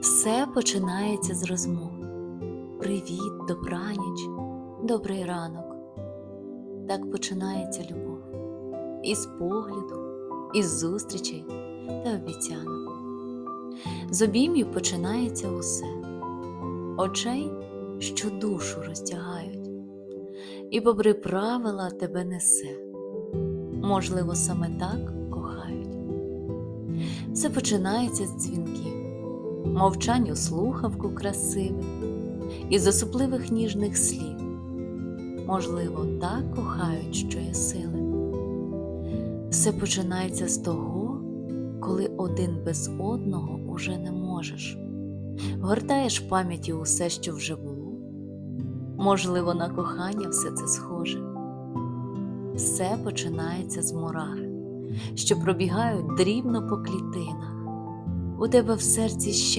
Все починається з розмов. Привіт, добраніч, добрий ранок. Так починається любов. Із погляду, із зустрічей та обіцянок. З обіймів починається усе, очей, що душу розтягають, і попри правила тебе несе. Можливо, саме так кохають. Все починається з дзвінків, мовчань у слухавку красивих і з осупливих ніжних слів. Можливо, так кохають, що є сили. Все починається з того, коли один без одного уже не можеш. Гортаєш пам'яті усе, що вже було. Можливо, на кохання все це схоже. Все починається з мурахи, що пробігають дрібно по клітинах. У тебе в серці щастя.